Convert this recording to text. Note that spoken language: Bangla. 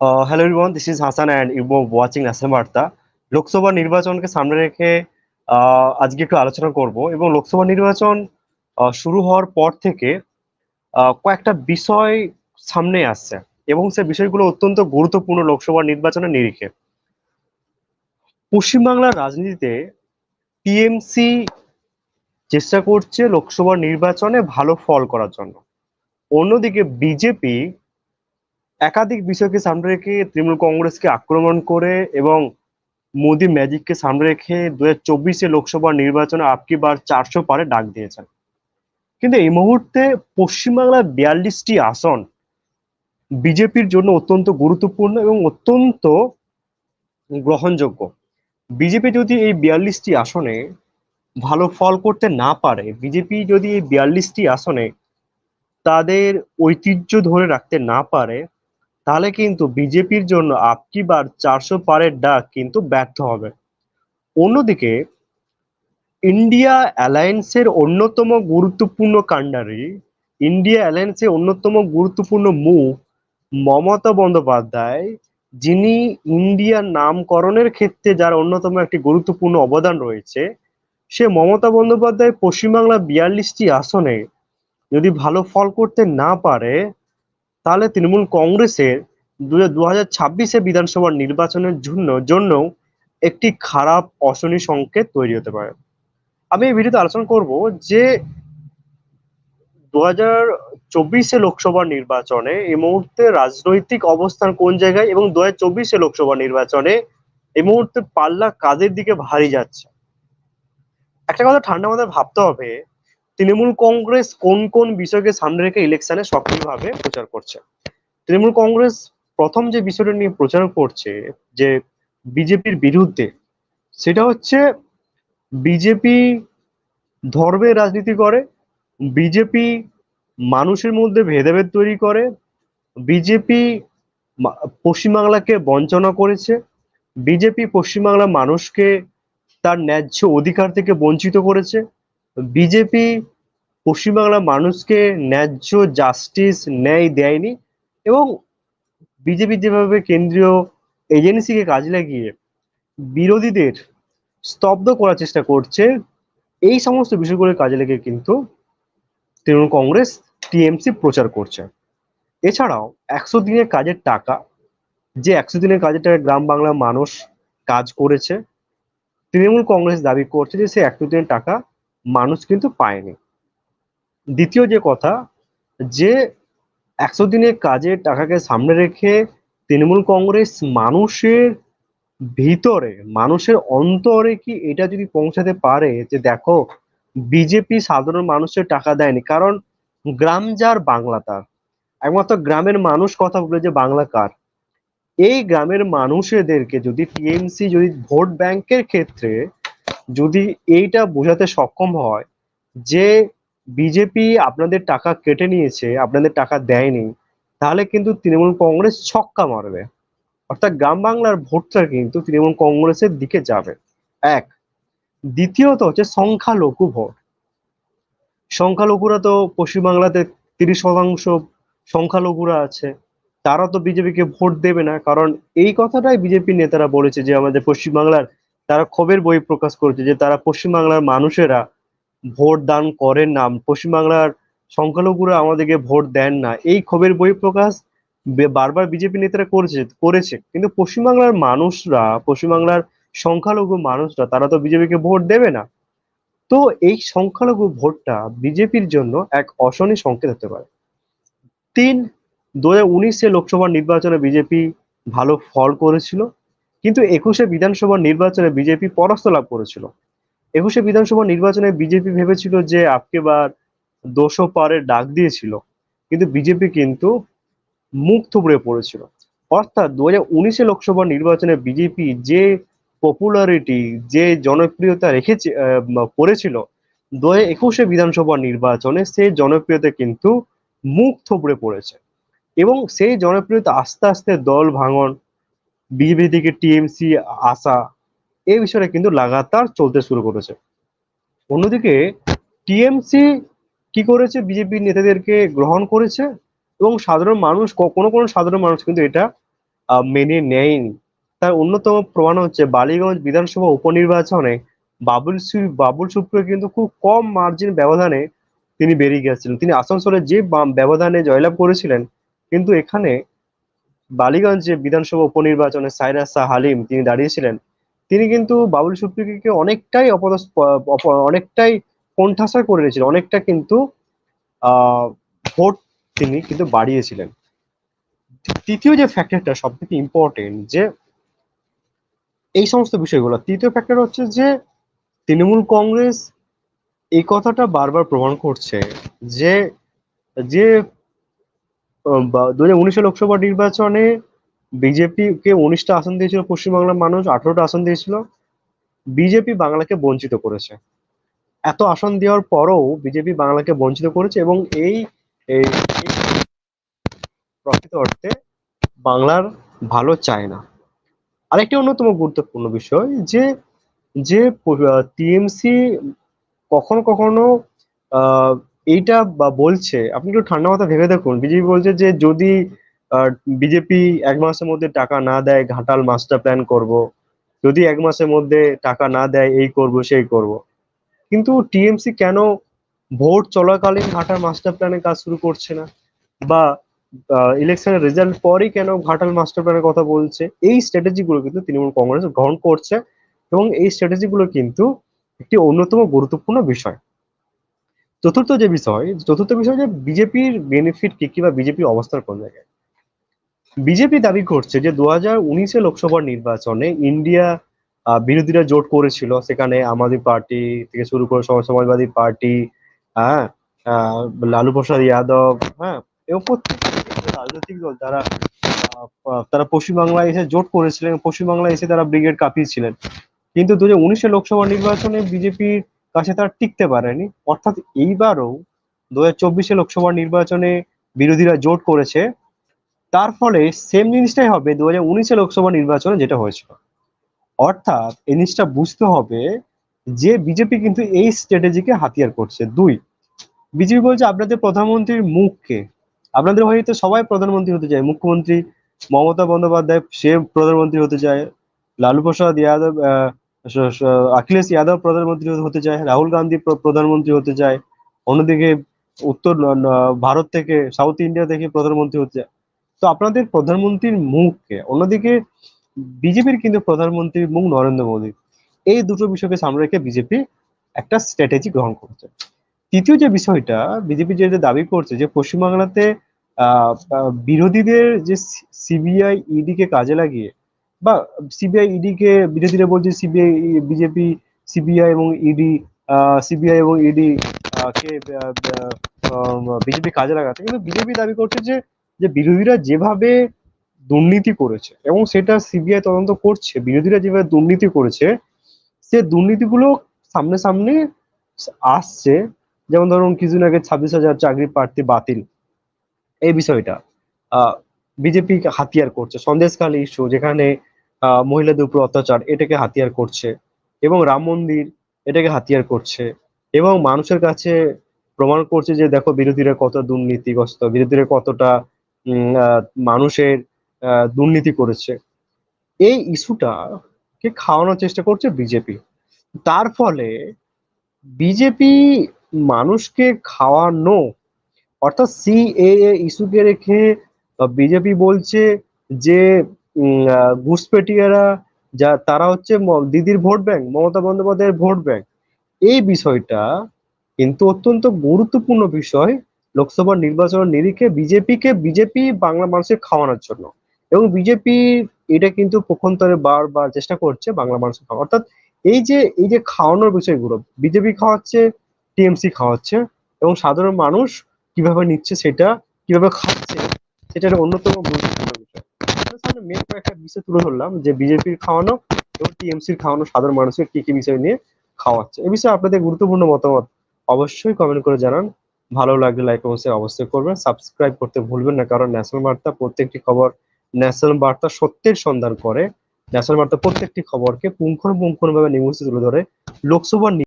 Everyone, this is Hassan and you are watching Asam বার্তা লোকসভা নির্বাচনকে সামনে রেখে আজকে একটু আলোচনা করব এবং লোকসভা নির্বাচন শুরু হওয়ার পর থেকে কয়েকটা বিষয় সামনে আসছে এবং সে বিষয়গুলো অত্যন্ত গুরুত্বপূর্ণ লোকসভা নির্বাচনের নিরিখে পশ্চিমবাংলার রাজনীতিতে টিএমসি চেষ্টা করছে লোকসভা নির্বাচনে ভালো ফল করার জন্য অন্যদিকে বিজেপি একাধিক বিষয়কে সামনে রেখে তৃণমূল কংগ্রেসকে আক্রমণ করে এবং মোদি ম্যাজিককে সামনে রেখে দু হাজার লোকসভা নির্বাচনে আপকি বার চারশো পারে ডাক দিয়েছেন। কিন্তু এই মুহূর্তে পশ্চিমবাংলার বিয়াল্লিশটি আসন বিজেপির জন্য অত্যন্ত গুরুত্বপূর্ণ এবং অত্যন্ত গ্রহণযোগ্য। বিজেপি যদি এই বিয়াল্লিশটি আসনে ভালো ফল করতে না পারে, বিজেপি যদি এই বিয়াল্লিশটি আসনে তাদের ঐতিহ্য ধরে রাখতে না পারে তাহলে কিন্তু বিজেপির জন্য আপকি বার চারশো পারের ডাক কিন্তু ব্যর্থ হবে। অন্যদিকে, ইন্ডিয়া অ্যালায়েন্সের অন্যতম গুরুত্বপূর্ণ কাণ্ডারি, ইন্ডিয়া অ্যালায়েন্সের অন্যতম গুরুত্বপূর্ণ মুখ মমতা বন্দ্যোপাধ্যায়, যিনি ইন্ডিয়া নামকরণের ক্ষেত্রে যার অন্যতম একটি গুরুত্বপূর্ণ অবদান রয়েছে, সে মমতা বন্দ্যোপাধ্যায় পশ্চিমবাংলা বিয়াল্লিশটি আসনে যদি ভালো ফল করতে না পারে তাহলে তৃণমূল কংগ্রেসের দু হাজার ছাব্বিশে বিধানসভা নির্বাচনের জন্য জন্য একটি খারাপ, অশনি সংকেত তৈরি হতে পারে। আমি এই ভিডিওতে আলোচনা করব যে দু হাজার চব্বিশে লোকসভা নির্বাচনে এই মুহূর্তে রাজনৈতিক অবস্থান কোন জায়গায় এবং দু হাজার চব্বিশে লোকসভা নির্বাচনে এই মুহূর্তে পাল্লা কাদের দিকে ভারী যাচ্ছে? একটা কথা ঠান্ডা মাথায় ভাবতে হবে তৃণমূল কংগ্রেস কোন কোন বিষয়কে সামনে রেখে ইলেকশনে সক্রিয়ভাবে প্রচার করছে? তৃণমূল কংগ্রেস প্রথম যে বিষয়টা নিয়ে প্রচার করছে, যে বিজেপির বিরুদ্ধে, সেটা হচ্ছে বিজেপি ধর্মের রাজনীতি করে, বিজেপি মানুষের মধ্যে ভেদাভেদ তৈরি করে, বিজেপি পশ্চিমবাংলাকে বঞ্চনা করেছে, বিজেপি পশ্চিমবাংলার মানুষকে তার ন্যায্য অধিকার থেকে বঞ্চিত করেছে, বিজেপি পশ্চিমবাংলার মানুষকে ন্যায্য জাস্টিস ন্যায় দেয়নি এবং বিজেপি যেভাবে কেন্দ্রীয় এজেন্সিকে কাজে লাগিয়ে বিরোধীদের স্তব্ধ করার চেষ্টা করছে, এই সমস্ত বিষয়গুলো কাজে লেগে কিন্তু তৃণমূল কংগ্রেস টিএমসি প্রচার করছে। এছাড়াও একশো দিনের কাজের টাকা, যে একশো দিনের কাজের টাকা গ্রাম বাংলার মানুষ কাজ করেছে, তৃণমূল কংগ্রেস দাবি করছে যে সে একশো দিনের টাকা মানুষ কিন্তু পায়নি। দ্বিতীয় যে কথা, যে একশো দিনের কাজের টাকাকে সামনে রেখে তৃণমূল কংগ্রেস মানুষের ভিতরে, মানুষের অন্তরে কি এটা যদি পৌঁছাতে পারে যে দেখো, বিজেপি সাধারণ মানুষের টাকা দেয়নি, কারণ গ্রাম যার বাংলা তার। একমাত্র গ্রামের মানুষ কথা বলে যে বাংলা কার। এই গ্রামের মানুষদেরকে যদি টিএমসি যদি ভোট ব্যাংকের ক্ষেত্রে যদি এইটা বোঝাতে সক্ষম হয় যে বিজেপি আপনাদের টাকা কেটে নিয়েছে, আপনাদের টাকা দেয়নি, তাহলে কিন্তু তৃণমূল কংগ্রেস ছক্কা মারবে। অর্থাৎ গ্রাম বাংলার ভোটটা কিন্তু তৃণমূল কংগ্রেসের দিকে যাবে। এক। দ্বিতীয়ত হচ্ছে সংখ্যালঘু ভোট। সংখ্যালঘুরা তো পশ্চিমবাংলাতে তিরিশ শতাংশ সংখ্যালঘুরা আছে, তারা তো বিজেপিকে ভোট দেবে না, কারণ এই কথাটাই বিজেপি নেতারা বলেছে যে আমাদের পশ্চিমবাংলার তারা ক্ষোভের বই প্রকাশ করেছে যে তারা পশ্চিমবাংলার মানুষেরা ভোট দান করেন না। পশ্চিমবাংলার সংখ্যালঘুরা আমাদেরকে ভোট দেন না। এই ক্ষোভের বই প্রকাশ বারবার বিজেপি নেতারা করেছে করেছে। কিন্তু পশ্চিমবাংলার মানুষরা, পশ্চিমবাংলার সংখ্যালঘু মানুষরা, তারা তো বিজেপিকে ভোট দেবে না। তো এই সংখ্যালঘু ভোটটা বিজেপির জন্য এক অশনি সংকেত হতে পারে। তিন দু হাজার লোকসভা নির্বাচনে বিজেপি ভালো ফল করেছিল, কিন্তু একুশে বিধানসভা নির্বাচনে বিজেপি পরাস্ত লাভ করেছিল। একুশে বিধানসভা নির্বাচনে বিজেপি ভেবেছিল যে আপকে বার দোষো পারে, ডাক দিয়েছিল। কিন্তু বিজেপি কিন্তু মুখ থুবড়ে পড়েছিল। অর্থাৎ দু হাজার উনিশে লোকসভা নির্বাচনে বিজেপি যে পপুলারিটি যে জনপ্রিয়তা রেখেছে করেছিল দু হাজার একুশে বিধানসভা নির্বাচনে সেই জনপ্রিয়তা কিন্তু মুখ থুবড়ে পড়েছে। এবং সেই জনপ্রিয়তা আস্তে আস্তে দল ভাঙন, বিজেপি থেকে টিএমসি আসা এই বিষয়টা কিন্তু লাগাতার চলতে শুরু করেছে। অন্যদিকে টিএমসি কি করেছে? বিজেপি নেতাদেরকে গ্রহণ করেছে এবং সাধারণ মানুষ কোনো কোনো সাধারণ মানুষ কিন্তু এটা মেনে নেয়নি। তার অন্যতম প্রমাণ হচ্ছে বালিগঞ্জ বিধানসভা উপনির্বাচনে বাবুল বাবুল সুপ্রিয় কিন্তু খুব কম মার্জিন ব্যবধানে তিনি বেরিয়ে গেছিলেন। তিনি আসানসোলে যে ব্যবধানে জয়লাভ করেছিলেন, কিন্তু এখানে বালিগঞ্জে বিধানসভা উপনির্বাচনে সাইরাস হালিম তিনি দাঁড়িয়েছিলেন। তিনি কিন্তু বাবুল সুপ্রিয়কে অনেকটাই অপদস অনেকটাই কোণঠাসা করে দিয়েছিলেন অনেকটা কিন্তু ভোট তিনি কিন্তু বাড়িয়েছিলেন। তৃতীয় যে ফ্যাক্টরটা সব থেকে ইম্পর্টেন্ট যে, এই সমস্ত বিষয়গুলো, তৃতীয় ফ্যাক্টর হচ্ছে যে, তৃণমূল কংগ্রেস এই কথাটা বারবার প্রমাণ করছে যে যে দু হাজার উনিশে লোকসভা নির্বাচনে বিজেপি কে উনিশটা আসন দিয়েছিল, পশ্চিমবাংলার মানুষ আঠারোটা আসন দিয়েছিল বিজেপি বাংলাকে বঞ্চিত করেছে। এত আসন দেওয়ার পরও বিজেপি বাংলাকে বঞ্চিত করেছে এবং এই প্রকৃত অর্থে বাংলার ভালো চায় না। আরেকটি অন্যতম গুরুত্বপূর্ণ বিষয় যে যে টিএমসি কখনো কখনো এইটা বলছে, আপনি একটু ঠান্ডা মাথা ভেবে দেখুন বিজেপি বলছে যে যদি বিজেপি এক মাসের মধ্যে টাকা না দেয়, ঘাটাল মাস্টার প্ল্যান করব। যদি এক মাসের মধ্যে টাকা না দেয়, এই করব, সেই করব। কিন্তু টিএমসি কেন ভোট চলাকালীন ঘাটাল মাস্টার প্ল্যানের কাজ শুরু করছে না? বা ইলেকশনের রেজাল্ট পরই কেন ঘাটাল মাস্টার প্ল্যানের কথা বলছে? এই স্ট্র্যাটেজি গুলো কিন্তু তৃণমূল কংগ্রেস গ্রহণ করছে এবং এই স্ট্র্যাটেজি গুলো কিন্তু একটি অন্যতম গুরুত্বপূর্ণ বিষয়। চতুর্থ যে বিষয়, চতুর্থ বিষয় যে বিজেপির বেনিফিট কি কি বা বিজেপির অবস্থার কোন জায়গায়? বিজেপি দাবি করছে যে দু হাজার উনিশে লোকসভা নির্বাচনে ইন্ডিয়া বিরোধীরা জোট করেছিল। সেখানে আম আদমি পার্টি থেকে শুরু করে সমাজ- সমাজবাদী পার্টি হ্যাঁ লালু প্রসাদ যাদব হ্যাঁ এবং রাজনৈতিক দল তারা তারা পশ্চিমবাংলায় এসে জোট করেছিলেন, পশ্চিমবাংলায় এসে তারা ব্রিগেড কাঁপিয়েছিলেন। কিন্তু দু হাজার উনিশে লোকসভা নির্বাচনে বিজেপির কাছে তারা টিকতে পারেনি। অর্থাৎ এইবারও দু হাজার চব্বিশে লোকসভা নির্বাচনে বিরোধীরা জোট করেছে। তার ফলে সেম জিনিসটাই হবে দু হাজার উনিশে লোকসভা নির্বাচনে যেটা হয়েছিল। অর্থাৎ এই জিনিসটা বুঝতে হবে যে বিজেপি কিন্তু এই স্ট্র্যাটেজিকে হাতিয়ার করছে। দুই বিজেপি বলছে আপনাদের প্রধানমন্ত্রীর মুখকে আপনাদের হয়তো সবাই প্রধানমন্ত্রী হতে চায় মুখ্যমন্ত্রী মমতা বন্দ্যোপাধ্যায় সে প্রধানমন্ত্রী হতে চায় লালু প্রসাদ যাদব আহ, স- স- অখিলেশ যাদব প্রধানমন্ত্রী হতে চায় রাহুল গান্ধী প্রধানমন্ত্রী হতে চায় অন্যদিকে উত্তর ভারত থেকে সাউথ ইন্ডিয়া থেকে প্রধানমন্ত্রী হতে চায়। তো আপনাদের প্রধানমন্ত্রীর মুখকে, অন্যদিকে বিজেপির কিন্তু প্রধানমন্ত্রীর মুখ নরেন্দ্র মোদী এই দুটো বিষয়কে সামনে রেখে বিজেপি একটা স্ট্র্যাটেজি গ্রহণ করছে। তৃতীয় যে বিষয়টা, বিজেপি যেটা দাবি করছে যে পশ্চিমবাংলাতে বিরোধীদের যে সিবিআই ইডি কে কাজে লাগিয়ে বা সিবিআই ইডি কে বিরোধীরা বলছে সিবিআই বিজেপি সিবিআই এবং ইডি সিবিআই এবং ইডি কে বিজেপি কাজে লাগাতে কিন্তু বিজেপি দাবি করছে যে যে বিরোধীরা যেভাবে দুর্নীতি করেছে এবং সেটা সিবিআই তদন্ত করছে, বিরোধীরা যেভাবে দুর্নীতি করেছে, সে দুর্নীতিগুলো সামনে সামনে আসছে। যেমন ধরুন, কিছুদিন আগে ছাব্বিশ হাজার চাকরি প্রার্থী বাতিল। এই বিষয়টা বিজেপি হাতিয়ার করছে। সন্দেশখালী ইস্যু যেখানে মহিলাদের উপর অত্যাচার, এটাকে হাতিয়ার করছে। এবং রাম মন্দির, এটাকে হাতিয়ার করছে। এবং মানুষের কাছে প্রমাণ করছে যে, দেখো, বিরোধীরা কত দুর্নীতিগ্রস্ত, বিরোধীরা কতটা মানুষের দুর্নীতি করেছে। এই ইস্যুটা কে খাওয়ানোর চেষ্টা করছে বিজেপি। তার ফলে বিজেপি মানুষকে খাওয়ানো, অর্থাৎ সিএএ ইস্যুকে রেখে বিজেপি বলছে যে ঘুষপেটিয়ারা যা, তারা হচ্ছে দিদির ভোট ব্যাংক, মমতা বন্দ্যোপাধ্যায়ের ভোট ব্যাংক। এই বিষয়টা কিন্তু অত্যন্ত গুরুত্বপূর্ণ বিষয়। লোকসভা নির্বাচনের নিরিখে বিজেপিকে বিজেপি বাংলা মানুষের খাওয়ানোর জন্য। এবং বিজেপি এটা কিন্তু পক্ষান্তরে বারবার চেষ্টা করছে বাংলা মানুষের খাওয়া। অর্থাৎ এই যে এই যে খাওয়ানোর বিষয়গুলো, বিজেপি খাওয়াচ্ছে, টিএমসি খাওয়াচ্ছে, এবং সাধারণ মানুষ কীভাবে নিচ্ছে সেটা, কীভাবে খাচ্ছে সেটা অন্যতম গুরুত্বপূর্ণ বিষয়। মেন কয়েকটা বিষয় তুলে ধরলাম, যে বিজেপির খাওয়ানো এবং টিএমসির খাওয়ানো সাধারণ মানুষকে কি কি বিষয় নিয়ে খাওয়াচ্ছে। এ বিষয়ে আপনাদের গুরুত্বপূর্ণ মতামত অবশ্যই কমেন্ট করে জানান। ভালো লাগলে লাইক এবং শেয়ার অবশ্যই করবেন। সাবস্ক্রাইব করতে ভুলবেন না, কারণ ন্যাশনাল বার্তা প্রত্যেকটি খবর ন্যাশনাল বার্তা সত্যের সন্ধান করে। ন্যাশনাল বার্তা প্রত্যেকটি খবরকে পুঙ্খানুপুঙ্খভাবে নিউজে তুলে ধরে। লোকসভা